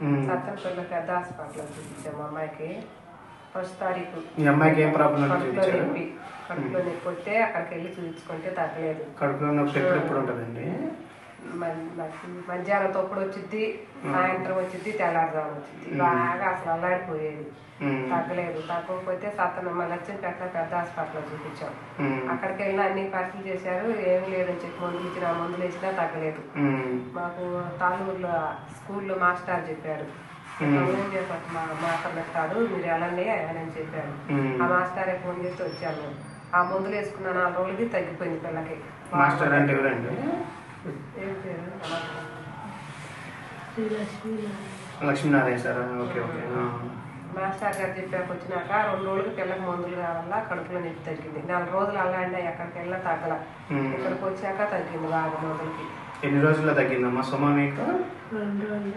ఉమ్. సత్తనపల్లి పెద్ద హాస్పిటల్లో చూపించాం మా అమ్మాయికి ఫస్ట్ తారీఖు మీ అమ్మాయికి ఏం ప్రాబ్లం కడుపులో చూపించారు నొప్పి కడుపులో నొప్పి వస్తే అక్కడికి వెళ్ళి చూపించుకుంటే తగ్గలేదు కడుపులో నొప్పి ఎప్పుడు ఎప్పుడు ఉంటుందండి మధ్యాహ్నం తప్పుడు వచ్చింది సాయంత్రం వచ్చింది తెల్లారుజాము వచ్చింది బాగా అసలు అల్లాడిపోయేది. తగ్గలేదు. తగ్గకపోతే సత్తన వచ్చి పెద్ద పెద్ద హాస్పిటల్లో చూపించాం. అక్కడికి వెళ్ళిన అన్ని పరీక్షలు చేశారు. ఏం లేదని చెప్పి మందులు ఇచ్చిన మందులు ఇచ్చినా తగ్గలేదు. మాకు తాలూరులో స్కూల్లో మాస్టర్ చెప్పారు మా మాస్టర్ పెట్టాడు మీరు వెళ్ళండి అని చెప్పారు. ఆ మాస్టరే ఫోన్ చేసి వచ్చాను. ఆ మందులు వేసుకున్న నాలుగు రోజులకి తగ్గిపోయింది పిల్లకి. మాస్టర్ అంటే Lakshminarayana sir okay okay. Master గారు చెప్పాక వచ్చినాక రెండు రోజులకి పిల్లకి మందులు కావాలా కడుపులో నొప్పి తగ్గింది. నాలుగు రోజులు అలాంటి ఎక్కడికి వెళ్ళినా తగ్గల ఉమ్. ఇక్కడికి వచ్చాక తగ్గింది బాగా మందులకి. ఎన్ని రోజుల్లో తగ్గిందమ్మా? సుమా మీకు? రెండు రోజులు.